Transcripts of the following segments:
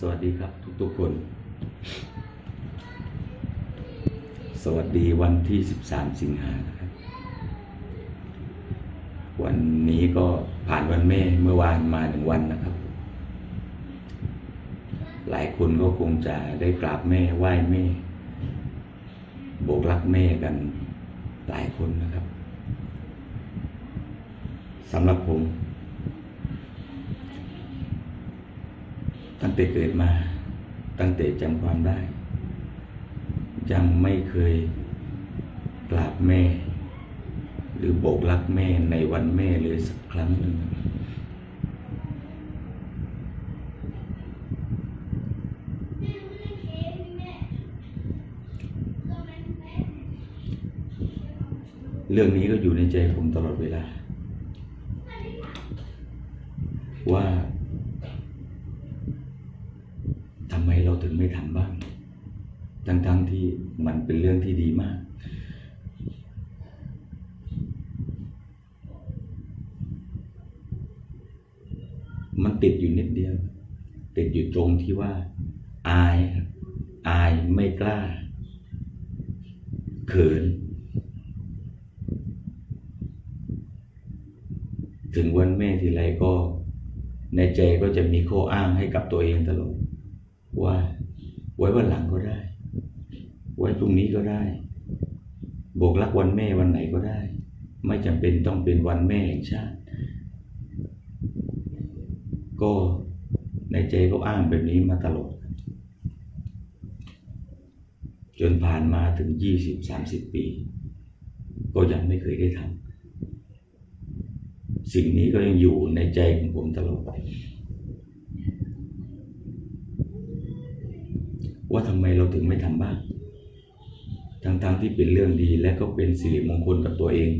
สวัสดีครับทุกๆคน สวัสดีวันที่ 13 สิงหานะครับ วันนี้ก็ผ่านวันแม่เมื่อวานมาหนึ่งวันนะครับ หลายคนก็คงจะได้กราบแม่ไหว้แม่โบกรักแม่กันหลายคนนะครับสำหรับผม ตั้งแต่เกิดมา ตั้งแต่จำความได้ยังไม่เคยกราบแม่ หรือโบกรักแม่ในวันแม่เลยสักครั้งหนึ่งเรื่องนี้ก็อยู่ในใจผมตลอดเวลา ว่า ทำไมเราถึงไม่ทำบ้าง ทั้งๆที่มันเป็นเรื่องที่ดีมาก มันติดอยู่นิดเดียว ติดอยู่ตรงที่ว่า อายอายไม่กล้า เขิน ถึงวันแม่ทีไรก็ในใจก็จะมีข้ออ้างให้กับตัวเองตลอดว่า ไว้วันหลังก็ได้ ไว้พรุ่งนี้ก็ได้โบกรักวันแม่วันไหนก็ได้ ไม่จำเป็นต้องเป็นวันแม่แห่งชาติ ก็ในใจก็อ้างแบบนี้มาตลอดจนผ่านมาถึงยี่สิบสามสิบปี ก็ยังไม่เคยได้ทำสิ่งนี้ก็ยังอยู่ในใจของผมตลอดว่าทำไมเราถึงไม่ทำบ้างทั้งๆที่เป็นเรื่องดีและก็เป็นสิริมงคลกับตัวเอง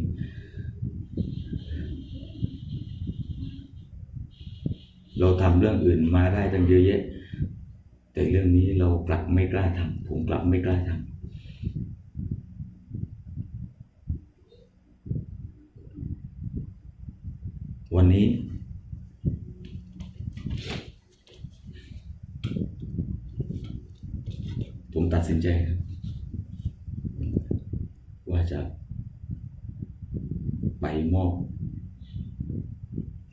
เราทำเรื่องอื่นมาได้ตั้งเยอะแยะ แต่เรื่องนี้เรากลับไม่กล้าทำผมกลับไม่กล้าทำวันนี้ ผมตัดสินใจครับว่าจะไปมอบ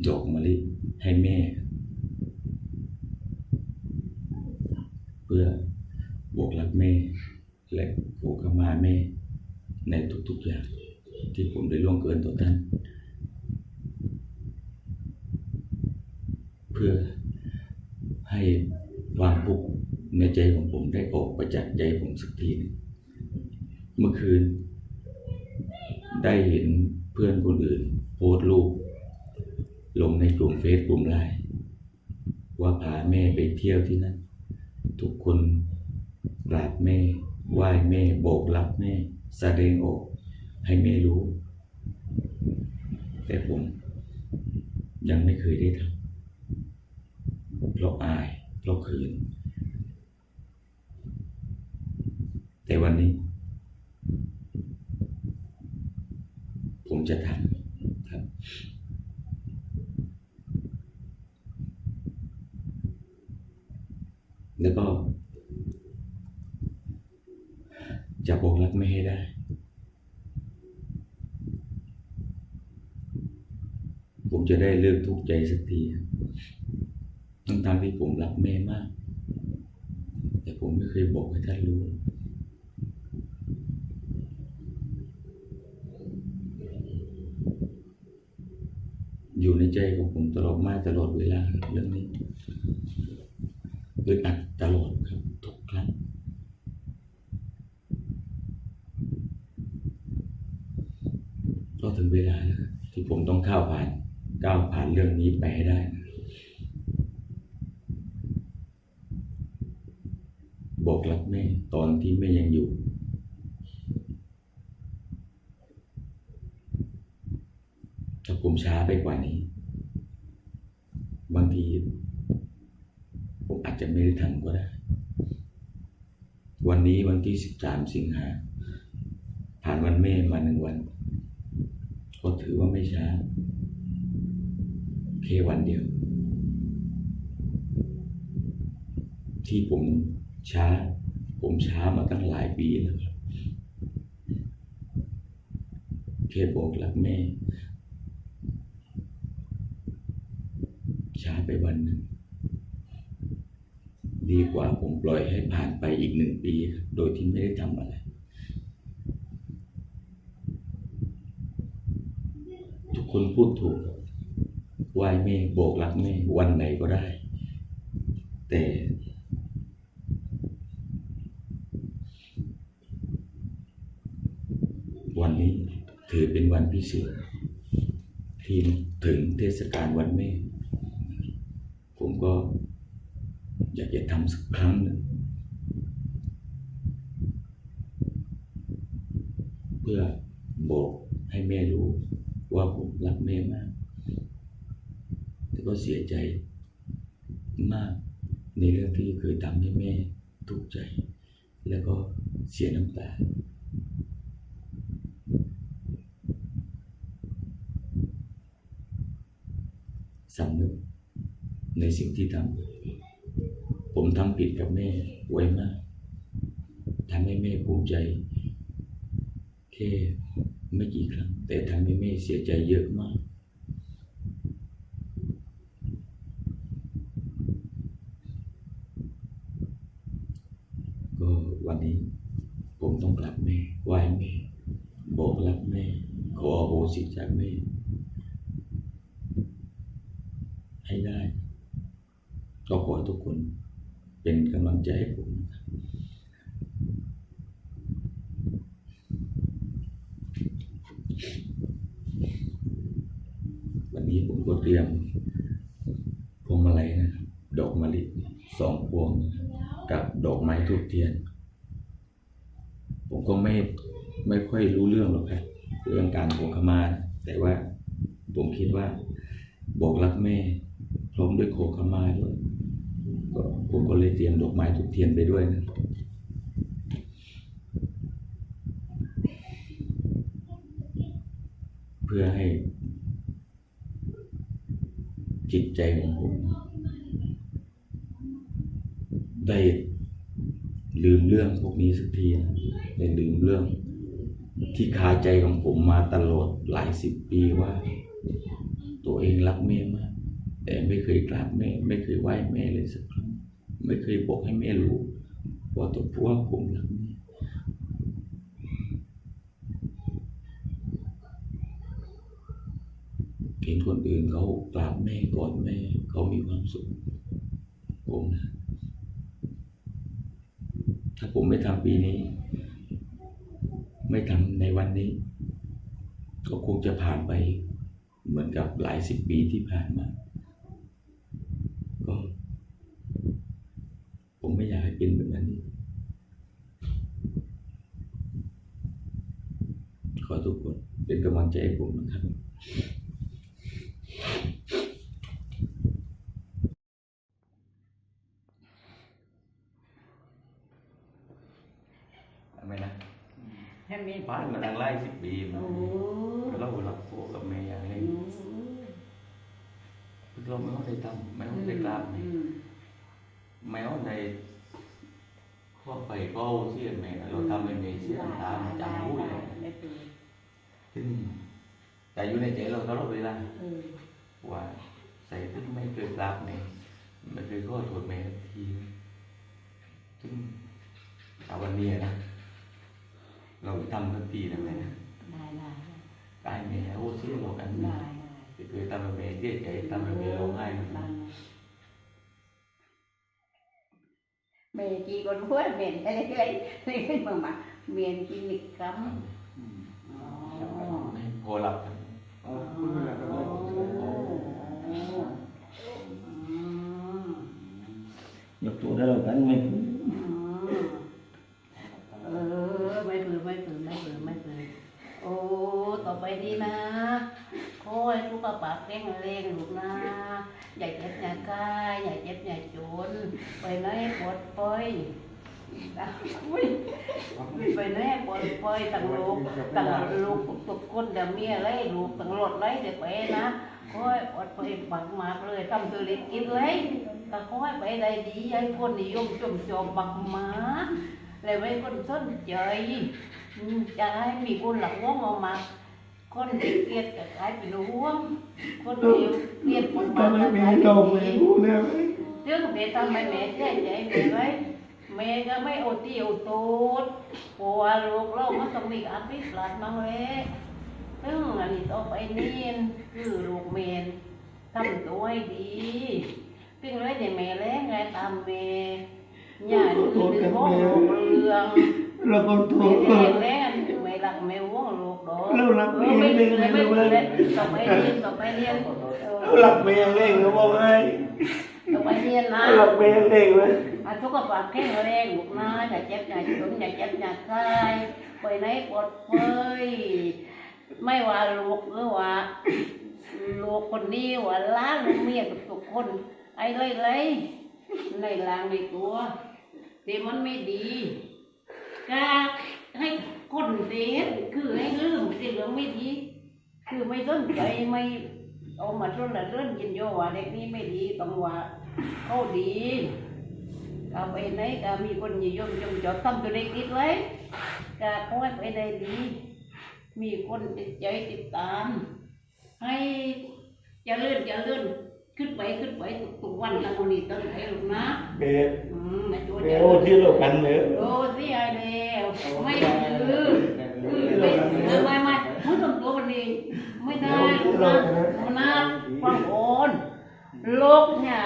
ดอกมะลิให้แม่ เพื่อบอกรักแม่ และขอขมาแม่ ในทุกๆอย่าง ที่ผมได้ล่วงเกินต่อท่านเพื่อให้ความทุกข์ในใจของผมได้ออกไปจากใจผมสักทีนึงเมื่อคืน ได้เห็นเพื่อนคนอื่น โพสต์รูปลงในกลุ่มเฟซกลุ่มไลน์ว่าพาแม่ไปเที่ยวที่นั่น ทุกคนกราบแม่ไหว้แม่โบกรับแม่แสดงออก ให้แม่รู้ แต่ผมยังไม่เคยได้ทำเพราะอายเพราะขืนแต่วันนี้ ผมจะทำครับ แล้วก็จะบอกรักไม่ให้ได้ ผมจะได้เลิกทุกข์ใจสักทีทั้งทางที่ผมรักแม่มาก แต่ผมไม่เคยบอกให้ท่านรู้ อยู่ในใจของผมตลอดมาตลอดเวลาเรื่องนี้ อึดอัดตลอดครับทุกครั้งก็ถึงเวลาแล้วที่ผมต้องข้าวผ่านก้าวผ่านเรื่องนี้ไปให้ได้ บอกรักแม่ตอนที่แม่ยังอยู่ ถ้าผมช้าไปกว่านี้ บางที จะไม่ได้ทำก็ได้ วันนี้วันที่สิบสามสิงหาผ่านวันแม่มาหนึ่งวันก็ถือว่าไม่ช้าแค่วันเดียว ที่ผมช้า ผมช้ามาตั้งหลายปีแล้วครับแค่บอกรักแม่ ช้าไปวันหนึ่ง ดีกว่าผมปล่อยให้ผ่านไปอีกหนึ่งปี โดยที่ไม่ได้ทำอะไร ทุกคนพูดถูกไหว้แม่โบกรักแม่วันไหนก็ได้ แต่ วันนี้ถือเป็นวันพิเศษที่ถึงเทศกาลวันแม่ ผมก็ากจะทำสักครั้งหนึ่งเพื่อบอกให้แม่รู้ว่าผมรักแม่มาก แต่ก็เสียใจมากในเรื่องที่เคยทำให้แม่ทุกข์ใจ แล้วก็เสียน้ำตา สำนึกในสิ่งที่ทำ ผมทำผิดกับแม่ไว้มากทำให้แม่ภูมิใจ แค่ไม่กี่ครั้ง แต่ทำให้แม่เสียใจเยอะมาก ก็วันนี้ผมต้องกลับแม่ไหว้แม่ บอกรักแม่ ขออโหสิจากแม่ ให้ได้ก็ขอให้ทุกคน เป็นกำลังใจให้ผมวันนี้ผมก็เตรียมพวงมาลัยนะครับดอกมะลิสองพวงกับดอกไม้ทูบเทียน ผมก็ไม่ไม่ค่อยรู้เรื่องหรอกครับเรื่องการบวงขมา แต่ว่าผมคิดว่าบอกรักแม่พร้อมด้วยโคขมาด้วย ผมก็เลยเตรียมดอกไม้ทูบเทียนไปด้วยนะเพื่อให้ จิตใจของผม ได้ลืมเรื่องพวกนี้สักทีได้ลืมเรื่อง ที่คาใจของผมมาตลอดหลายสิบปีว่า ตัวเองรักแม่มาก แต่ไม่เคยกราบแม่ ไม่เคยไหว้แม่เลยสักครั้ง ไม่เคยบอกให้แม่รู้ว่าตัวพวกผมรักแม่เห็นคนอื่นเขากราบแม่กอดแม่เขามีความสุขผมนะ ถ้าผมไม่ทำปีนี้ ไม่ทำในวันนี้ ก็คงจะผ่านไปเหมือนกับหลายสิบปีที่ผ่านมา ก็ ผมไม่อยากให้เป็นแบบนั้นอีกขอทุกคนเป็นกำลังใจให้ผมนะครับ ไม่นะ ให้ มีบ้านมันตั้งไล่สิบปีมาโอ้เราหลับโคกับแม่อย่างนี้เราไม่ต้องได้ทำไม่ต้องได้กราบอืนี่มไม่ต้องได้ข้อไปก็เอาเสียแม่เราทำให้แม่เสียน้ำตามันจำรู้เลยไม่เป็นไรซึ่งแต่อยู่ในใจเราตลอดเวลาเออว่าใส่ที่ไม่เคยกราบแม่ไม่เคยขอโทษแม่สักทีซึ่งเอาวันนี้นะ เราทำทันทีนะแม่นะได้ได้กายแม่โอ้เสียเรากันได้ที่เคยทำให้แม่เสียใจทำให้แม่ร้องไห้มันได้แม่จี còn quên miền đây lấy lấy lấy mà mà miền chi lịch cấm พอหลับกันอ๋ออืมยกตัวได้แล้วกันไม่เออไม่ปืนไม่ปืนไม่ปืนไม่ปืนโอ้ ไปดีนะโอ้ยทุกกระปากแก้งเล่งลูกนะอย่าเจ็บอย่ากายอย่าเจ็บอย่าจนไปไหนปลอดภัยอุ้ยไปไหนปลอดภัยต่างลูกต่างลูกตุกคนเดี๋ยวเมียไรลูกต่างรถไรเดี๋ยวไปนะขขอให้ปลอดภัยมากมากเลยทำธุรกิจเลยก็ขอให้ไปได้ดีให้คนนิยมชมชอบมากมาแล้วให้คนสนใจอืมจะให้มีคนหลักว่องออกมา คนที่เกลียดก็กลายเป็นห่วงคนที่เกลียดคนมาทำไมก็แม่กลายเราเป็นไม่ดีรู้เนี่ยซึ่งเด็กทำไมแม่แจ้ใจแม่ไว้แม่ก็ไม่โอตีโอตูดกลัวลูกเรามันต้องมีอาภิษหลาดมังเลยซึ่งอันนี้ต่อไปนี่คือลูกเมนทำตัวให้ดีซึ่งเลยแต่แม่แล้งไงตามแม่อย่าดื้อดึงห้องลูกเรืองเราก็ถูแม่กแล้งแล้ง ไม่รักแม่ห่วงลูกดอกเรารักแม่ไม่ดื้อเลยไม่ไม่ดื้ดื้ออเลเลยยต่อไปเรียนต่อไปเรียนเออหลับเมียเล่งเขาบอกไงต่อไปเรียนนะหลับเมียเล่งเลยอาทุกข์ปากแข็งแรงลูกนะอย่าเจ็บอย่าจนอย่าเจ็บอย่าตายไปไหนปลอดภัยไม่ว่าลูกหรือว่าลูกคนนี้ว่าล้านเมียทุกคน ไอ้เลยเลยในลางในตัวแต่มันไม่ดีก็ให้ คนเสียคือให้ลืมสิ่งเรื่องไม่ดีคือไม่สนใจไม่เอามาสนละเรื่องยินโยว่าเด็กนี้ไม่ดีต้องว่าเขาดีก็ไปไหนก็มีคนนิยมชมชอบทำธุรกิจไว้ก็ขอให้ไปได้ดี มีคนติดใจติดตาม ให้เจะเลื่อนจะเลื่อนขึ้นไปขึ้นไปทุกๆวันละคนนี้ต้องให้ลูกนะเบสอืมมาช่วยเบเจะสโอ้ที่เรากันเนี่ยโอ้สิไอ้เดียวไม่คื อคือไม่เออไม่ไม่ไม่ต้องตัวมันเองไม่ได้นะมันนะฟังโอนโลกเนี่ย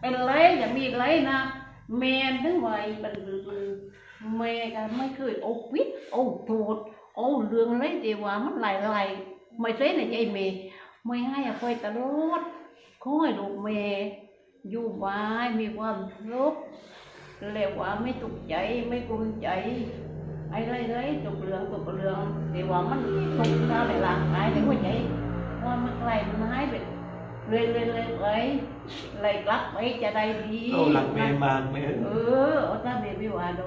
เป็นไรอย่ามีไรนะแม่ถึงไว้บันลือแม่ก็ไม่เคยเอาปิดเอาโทษเอาเรื่องไรแต่ว่ามันหลายหลายไม่ใช่ในใจแม่ไม่ให้อภัยตลอดขอให้ลูกแม่อยู่บ้านมีความสุขเรียกว่าไม่ตกใจไม่กลุ้มใจ ไอ้ไรไรตุกเรื่องตุกเรื่องแต่ว่ามันทุกข์ตาในร่างกายในหัวใจว่ามันไกลมันหายไปเรื่อยๆเลยไปเลยกลับไปจะได้ดีเอาหลักเมียมากเมียเออเอาตาเมไม่ว่าโด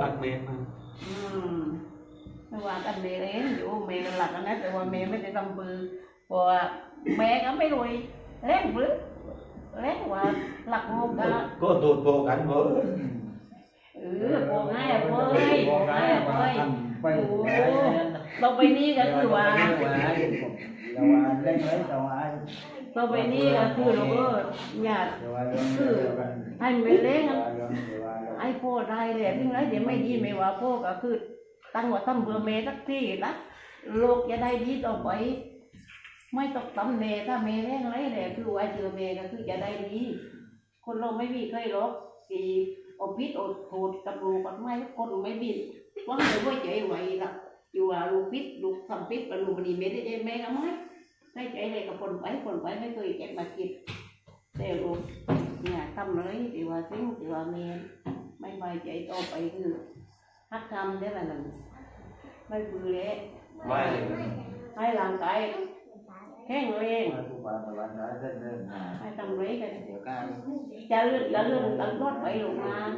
หลักเมียมากอืมไม่ว่ากันเมเล่นอยู่เมหลักนะแต่ว่าเมไม่ได้ทำปือเพราะว่าแม่ก็ไม่รวยเล่นหรือเล่นว่าหลักงกก็ก็ตูดโบกันหมด เออโกง่ายเว้ยโกง่ายเว้ยไปโอ้ต่อไปนี้ก็คือว่าเราว่าเล่นเลยเราว่าต่อไปนี้ก็คือเราก็อยากเราว่าเรื่อให้เมเล่นเราว่าเรื่องไอ้พ่อได้เลยถึงไรเดี๋ยวไม่ดีไม่ว่าพ่อก็คือตั้งว่าทำเบื่อเมสักที่ละโลกจะได้ดีต่อไปไม่ต้องตำเมถ้าเมแรงไรแหละคือว่าเจอเมก็คือจะได้ดีคนเราไม่มีใครหรอกตี อาพิษเอาโทษกับลูกกับไม่คนไม่มีว่าเลยว่าใจไหวละอยู่ว่าลูกพิษลูกทำพิษกับลูกมันนี่เมได้ใจแม่ก็ไม่ให้ใจเลยกับคนไปคนไปไม่เคยเก็บมาคิดแต่ลูกเนี่ยทำเลยตีว่าสิ่งตีว่าเมไม่ไว้ใจต่อไปคือฮักทำได้แบบนั้นไม่เบื่อเลยไม่ให้ร่างกายแข็งแรง ทุกวันวันนั้นเดินให้ทำไรกันเ